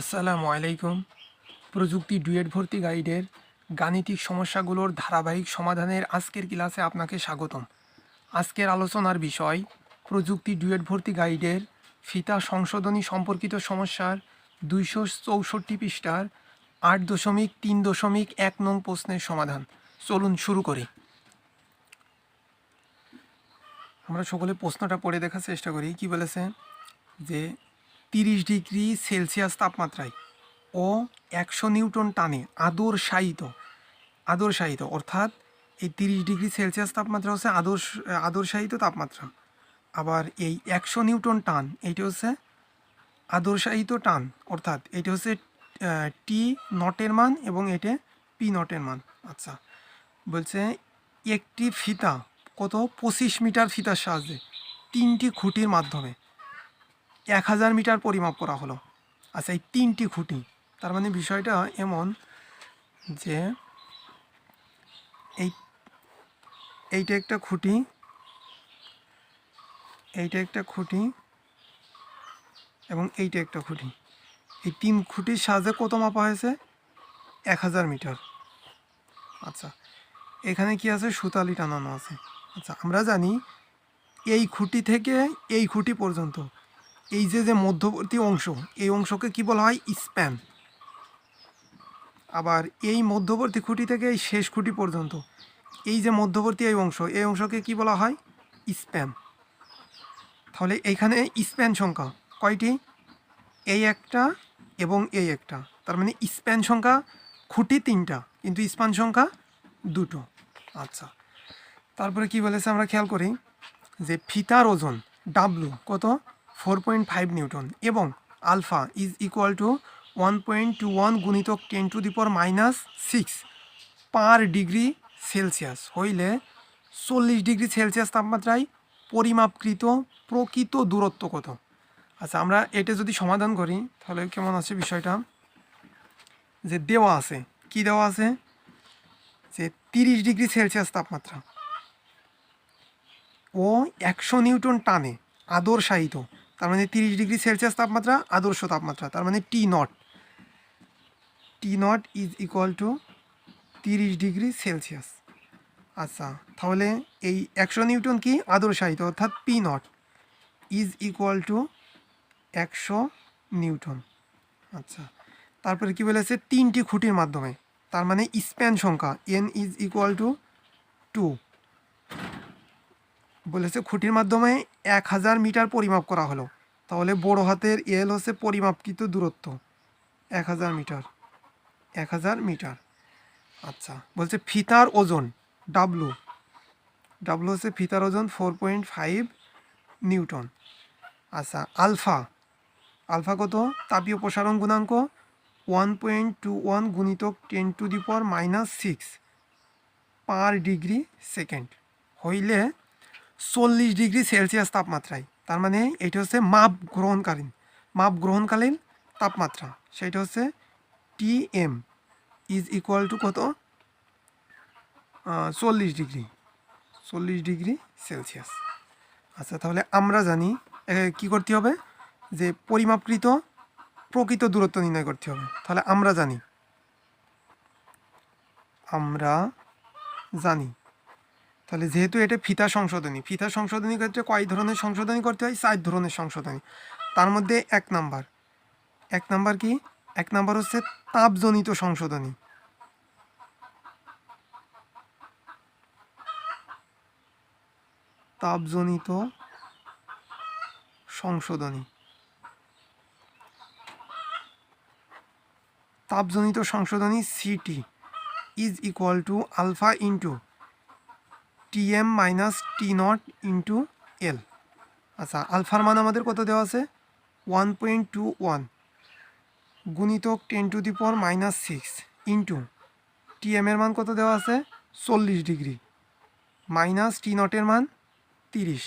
আসসালামু আলাইকুম। প্রযুক্তি ডুয়েট ভর্তি গাইডের গাণিতিক সমস্যাগুলোর ধারাবাহিক সমাধানের আজকের ক্লাসে আপনাকে স্বাগতম। আজকের আলোচনার বিষয়, প্রযুক্তি ডুয়েট ভর্তি গাইডের ফিতা সংশোধনী সম্পর্কিত সমস্যার দুইশো চৌষট্টি পৃষ্ঠার আট দশমিক তিন দশমিক এক নং প্রশ্নের সমাধান। চলুন শুরু করি। আমরা সকলে প্রশ্নটা পড়ে দেখার চেষ্টা করি। কি বলেছে? যে তিরিশ ডিগ্রি সেলসিয়াস তাপমাত্রায়। ও একশো নিউটন টানে আদর্শায়িত আদর্শায়িত, অর্থাৎ এই তিরিশ ডিগ্রি সেলসিয়াস তাপমাত্রা হচ্ছে আদর্শ, আদর্শায়িত তাপমাত্রা। আবার এই একশো নিউটন টান, এইটা হচ্ছে আদর্শায়িত টান, অর্থাৎ এটা হচ্ছে টি নটের মান এবং এটা পি নটের মান। আচ্ছা বলছে একটি ফিতা কত? পঁচিশ মিটার ফিতার সাহায্যে তিনটি খুঁটির মাধ্যমে। এক হাজার মিটার পরিমাপ করা হলো। আচ্ছা এই তিনটি খুঁটি, তার মানে বিষয়টা এমন যে এই, এইটা একটা খুঁটি, এইটা একটা খুঁটি এবং এইটা একটা খুঁটি। এই তিন খুঁটির সাহায্যে কত মাপা হয়েছে? এক হাজার মিটার। আচ্ছা এখানে কি আছে? সুতালি টানানো আছে। আচ্ছা আমরা জানি এই খুঁটি থেকে এই খুঁটি পর্যন্ত। এই যে যে মধ্যবর্তী অংশ, এই অংশকে কি বলা হয়? স্প্যান। আবার এই মধ্যবর্তী খুঁটি থেকে এই শেষ খুঁটি পর্যন্ত, এই যে মধ্যবর্তী এই অংশ, এই অংশকে কি বলা হয়? স্প্যান। তাহলে এইখানে স্প্যান সংখ্যা কয়টি? এই একটা এবং এই একটা। তার মানে স্প্যান সংখ্যা খুঁটি তিনটা, কিন্তু স্প্যান সংখ্যা দুটো। আচ্ছা। তারপরে কি বলেছে আমরা খেয়াল করি? যে ফিতার ওজন ডাব্লু কত? ফোর পয়েন্ট ফাইভ নিউটন এবং alpha is equal to one point two one গুণিতক টেন টু দি পর minus six per degree Celsius হইলে চল্লিশ ডিগ্রি সেলসিয়াস তাপমাত্রায় পরিমাপকৃত প্রকৃত দূরত্ব কত? আচ্ছা আমরা এটা যদি সমাধান করি, তাহলে কেমন আছে বিষয়টা? যে দেওয়া আছে, কি দেওয়া আছে? যে তিরিশ ডিগ্রি সেলসিয়াস তাপমাত্রা। ও একশো নিউটন টানে আদর্শায়িত। তার মানে তিরিশ ডিগ্রি সেলসিয়াস তাপমাত্রা, আদর্শ তাপমাত্রা, তার মানে T naught T naught is equal to তিরিশ ডিগ্রি সেলসিয়াস। আচ্ছা তাহলে এই একশো নিউটন কি? আদর্শায়িত, অর্থাৎ P naught is equal to একশো নিউটন। আচ্ছা তারপরে কি বলেছে? তিনটি খুঁটির মাধ্যমে, তার মানে স্প্যান সংখ্যা N is equal to two বলেছে খুঁটির মাধ্যমে এক হাজার মিটার পরিমাপ করা হলো। তাহলে বড় হাতের এল হচ্ছে পরিমাপকৃত দূরত্ব। এক হাজার মিটার। এক হাজার মিটার। আচ্ছা বলছে ফিতার ওজন ডাব্লু ডাব্লু হচ্ছে ফিতার ওজন ফোর পয়েন্ট ফাইভ নিউটন। আচ্ছা আলফা। আলফা কত? তাপীয় প্রসারণ গুণাঙ্ক ওয়ান পয়েন্ট টু ওয়ান গুণিতক টেন টু দি পর minus six per degree second হইলে চল্লিশ ডিগ্রি সেলসিয়াস তাপমাত্রায়। তার মানে এটা হচ্ছে মাপ গ্রহণকালীন। মাপ গ্রহণকালীন তাপমাত্রা। সেটা হচ্ছে T M is equal to কত? চল্লিশ ডিগ্রি। চল্লিশ ডিগ্রি সেলসিয়াস। আচ্ছা তাহলে আমরা জানি কি করতে হবে? যে পরিমাপকৃত প্রকৃত দূরত্ব নির্ণয় করতে হবে। তাহলে আমরা জানি। আমরা জানি। তাহলে যেহেতু এটা ফিতা সংশোধনী ফিতা সংশোধনী ক্ষেত্রে কয় ধরনের সংশোধনী করতে হয় চার ধরনের সংশোধনী। তার মধ্যে এক নাম্বার। এক নাম্বার কি? এক নাম্বার হচ্ছে তাপজনিত সংশোধনী। তাপজনিত সংশোধনী। তাপজনিত সংশোধনী CT is equal to alpha into TM minus T naught into L আচ্ছা আলফার মান আমাদের কত দেওয়া আছে? ওয়ান পয়েন্ট টু ওয়ান গুণিতক টেন টু দি পর মাইনাস সিক্স ইন্টু টিএম এর মান কত দেওয়া আছে? চল্লিশ ডিগ্রি মাইনাস টি নটের মান তিরিশ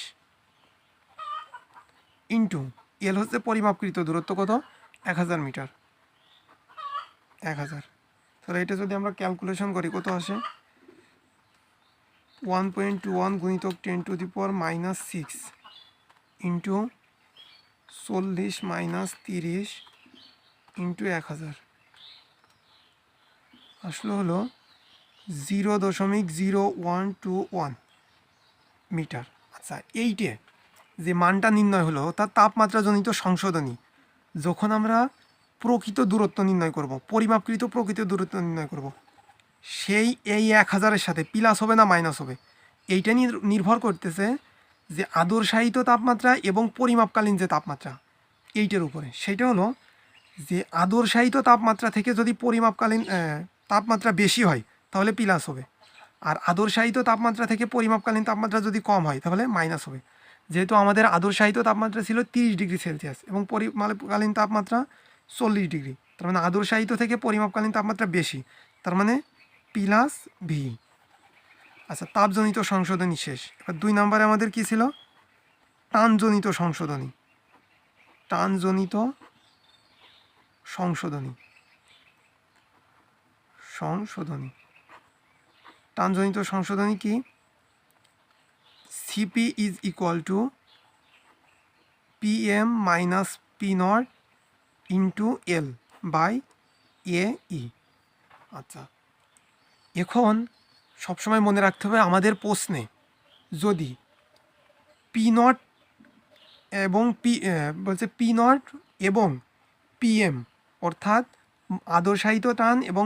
ইন্টু এল হচ্ছে পরিমাপকৃত দূরত্ব কত? এক হাজার মিটার। এক হাজার। তাহলে এটা যদি আমরা ক্যালকুলেশন করি, কত আসে? ওয়ান পয়েন্ট টু ওয়ান গুণিতক ten to the power minus six into চল্লিশ মাইনাস তিরিশ ইন্টু এক হাজার। আসলে হলো জিরো দশমিক zero one two one metre. আচ্ছা এইটে যে মানটা নির্ণয় হলো, তার তাপমাত্রাজনিত সংশোধনী। যখন আমরা প্রকৃত দূরত্ব নির্ণয় করব, পরিমাপকৃত প্রকৃত দূরত্ব নির্ণয় করব সেই এই এক হাজারের সাথে প্লাস হবে না মাইনাস হবে, এইটা নির- নির্ভর করতেছে যে আদর্শায়িত তাপমাত্রা এবং পরিমাপকালীন যে তাপমাত্রা, এইটার উপরে। সেটা হলো যে আদর্শায়িত তাপমাত্রা থেকে যদি পরিমাপকালীন তাপমাত্রা বেশি হয়, তাহলে প্লাস হবে। আর আদর্শায়িত তাপমাত্রা থেকে পরিমাপকালীন তাপমাত্রা যদি কম হয়, তাহলে মাইনাস হবে। যেহেতু আমাদের আদর্শায়িত তাপমাত্রা ছিল তিরিশ ডিগ্রি সেলসিয়াস এবং পরিমাপকালীন তাপমাত্রা চল্লিশ ডিগ্রি, তার মানে আদর্শায়িত থেকে পরিমাপকালীন তাপমাত্রা বেশি, তার মানে প্লাস ভি। আচ্ছা তাপজনিত সংশোধনী শেষ। এবার দুই নম্বরে আমাদের কি ছিল? টানজনিত সংশোধনী। টানজনিত সংশোধনী। সংশোধনী। টানজনিত সংশোধনী কি? CP is equal to P M minus P naught into L by A E আচ্ছা এখন সবসময় মনে রাখতে হবে আমাদের প্রশ্নে যদি পি নট এবং পি বলছে পি নট এবং পিএম, অর্থাৎ আদর্শায়িত টান এবং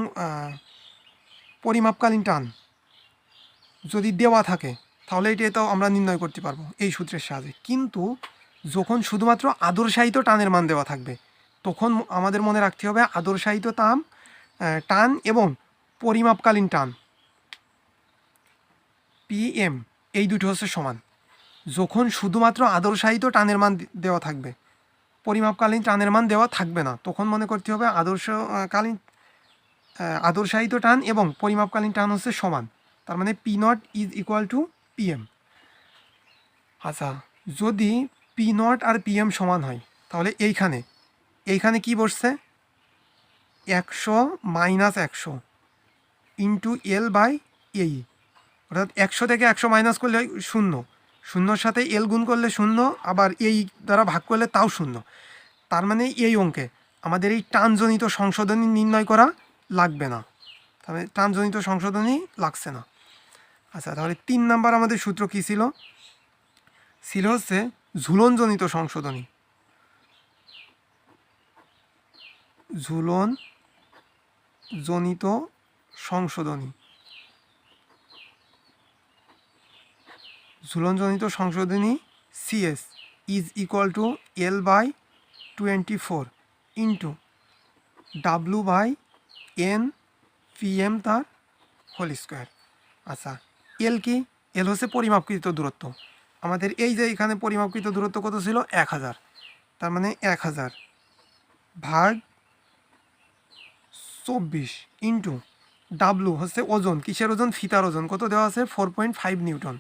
পরিমাপকালীন টান যদি দেওয়া থাকে, তাহলে এটা তো আমরা নির্ণয় করতে পারব এই সূত্রের সাহায্যে। কিন্তু যখন শুধুমাত্র আদর্শায়িত টানের মান দেওয়া থাকবে, তখন আমাদের মনে রাখতে হবে আদর্শায়িত তাম টান এবং পরিমাপকালীন টান। পিএম এই দুটো হচ্ছে সমান। যখন শুধুমাত্র আদর্শায়িত টানের মান দেওয়া থাকবে, পরিমাপকালীন টানের মান দেওয়া থাকবে না, তখন মনে করতে হবে আদর্শকালীন আদর্শায়িত টান এবং পরিমাপকালীন টান হচ্ছে সমান। তার মানে P naught is equal to PM আচ্ছা যদি পি নট আর পিএম সমান হয়, তাহলে এইখানে এইখানে কি বসছে? একশো মাইনাস একশো। ইন্টু এল বাই এই অর্থাৎ একশো থেকে একশো মাইনাস করলে শূন্য। শূন্যর সাথে এল গুণ করলে শূন্য, আবার এই দ্বারা ভাগ করলে তাও শূন্য। তার মানে এই অঙ্কে আমাদের এই টানজনিত সংশোধনী নির্ণয় করা লাগবে না। তাহলে টানজনিত সংশোধনী লাগছে না। আচ্ছা তাহলে তিন নাম্বার আমাদের সূত্র কী ছিল? ছিল হচ্ছে ঝুলনজনিত সংশোধনী। ঝুলন জনিত সংশোধনী। ঝুলনজনিত সংশোধনী CS is equal to L by twenty four into W by N PM তার হোল স্কোয়ার আচ্ছা এল কি? এল হচ্ছে পরিমাপকৃত দূরত্ব। আমাদের এই যে এখানে পরিমাপকৃত দূরত্ব কত ছিল? এক হাজার। তার মানে এক হাজার ভাগ চব্বিশ ইন্টু ডাব্লু হচ্ছে ওজন, কিসের ওজন? ফিতার ওজন। কত দেওয়া আছে? Four point five newton.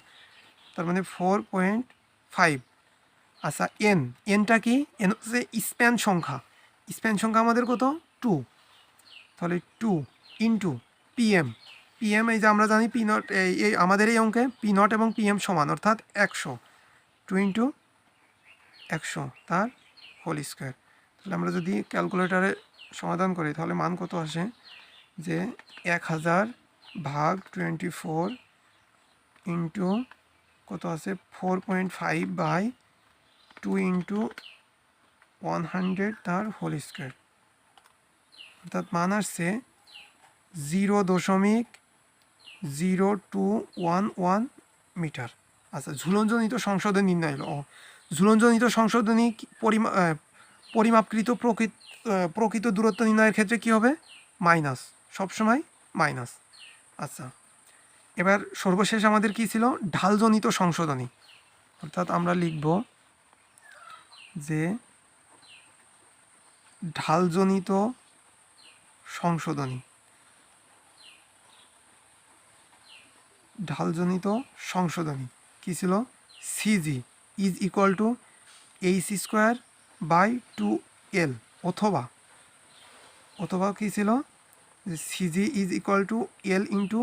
তার মানে ফোর পয়েন্ট ফাইভ আচ্ছা এন এনটা কি? এন হচ্ছে স্প্যান সংখ্যা। স্প্যান সংখ্যা আমাদের কত? টু তাহলে টু ইন্টু পিএম পিএম এই যে আমরা জানি পি নট এই আমাদের এই অঙ্কে পি নট এবং পিএম সমান, অর্থাৎ একশো। টু ইন্টু একশো, তার হোল স্কোয়ার তাহলে আমরা যদি ক্যালকুলেটারে সমাধান করি, তাহলে মান কত আসে? যে এক হাজার ভাগ টোয়েন্টি ফোর ইন্টু কত আছে? Four point five by two into one hundred তার হোল স্কোয়ার। অর্থাৎ মান আসছে জিরো দশমিক zero two one one metre. আচ্ছা ঝুলনজনিত সংশোধন নির্ণয় ও, ঝুলনজনিত সংশোধনী পরিমা পরিমাপকৃত প্রকৃত প্রকৃত দূরত্ব নির্ণয়ের ক্ষেত্রে কী হবে? মাইনাস। সবসময় মাইনাস। আচ্ছা এবার সর্বশেষ আমাদের কি ছিল? ঢালজনিত সংশোধনী। অর্থাৎ আমরা লিখব যে ঢালজনিত সংশোধনী। ঢালজনিত সংশোধনী কী ছিল? CG is equal to H square by two L অথবা অথবা কী ছিল? CG is equal to L into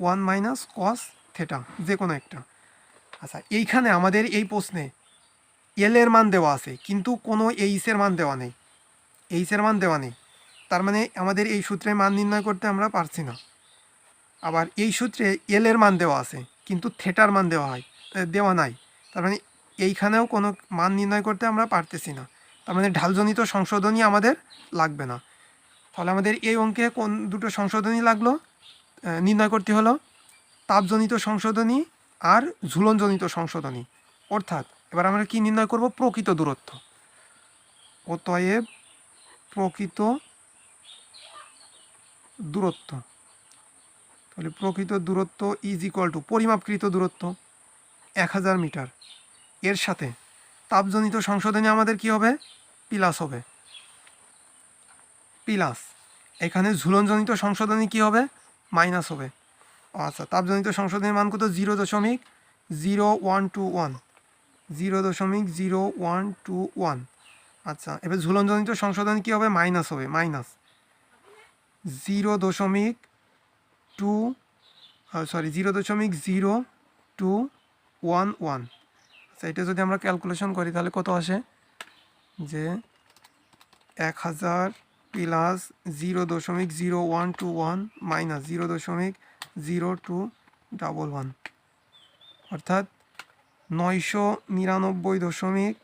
one minus cos theta যে কোনো একটা। আচ্ছা এইখানে আমাদের এই প্রশ্নে এল এর মান দেওয়া আছে, কিন্তু কোনো এইচের মান দেওয়া নেই। এইচের মান দেওয়া নেই। তার মানে আমাদের এই সূত্রে মান নির্ণয় করতে আমরা পারছি না। আবার এই সূত্রে এল এর মান দেওয়া আছে, কিন্তু থেটার মান দেওয়া হয় দেওয়া নাই। তার মানে এইখানেও কোনো মান নির্ণয় করতে আমরা পারতেছি না। তার মানে ঢালজনিত সংশোধনী আমাদের লাগবে না। তাহলে আমাদের এই অঙ্কে কোন দুটো সংশোধনী লাগল? নির্ণয় করতে হলো তাপজনিত সংশোধনী আর ঝুলনজনিত সংশোধনী। অর্থাৎ এবার আমরা কি নির্ণয় করব? প্রকৃত দূরত্ব। অতএব প্রকৃত দূরত্ব। তাহলে প্রকৃত দূরত্ব ইজ ইকুয়াল টু পরিমাপকৃত দূরত্ব এক হাজার মিটার। এর সাথে তাপজনিত সংশোধনী আমাদের কি হবে? প্লাস হবে। প্লাস। এখানে ঝুলনজনিত সংশোধনী কি হবে? মাইনাস হবে। আচ্ছা তাপজনিত সংশোধনের মান কত? জিরো দশমিক zero one two one. Zero দশমিক জিরো ওয়ান টু ওয়ান। আচ্ছা এবার ঝুলনজনিত সংশোধন কী হবে? মাইনাস হবে, মাইনাস। জিরো দশমিক টু সরি জিরো দশমিক জিরো টু ওয়ান ওয়ান। আচ্ছা এটা যদি আমরা ক্যালকুলেশন করি, তাহলে কত আসে? যে এক হাজার প্লাস জিরো দশমিক zero one two one minus zero দশমিক জিরো টু ডাবল ওয়ান। অর্থাৎ নয়শো নিরানব্বই দশমিক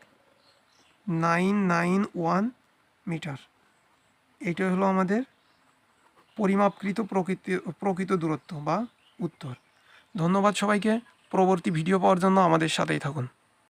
নাইন নাইন ওয়ান মিটার। এটা হলো আমাদের পরিমাপকৃত প্রকৃত প্রকৃত দূরত্ব বা উত্তর। ধন্যবাদ সবাইকে। পরবর্তী ভিডিও পাওয়ার জন্য আমাদের সাথেই থাকুন।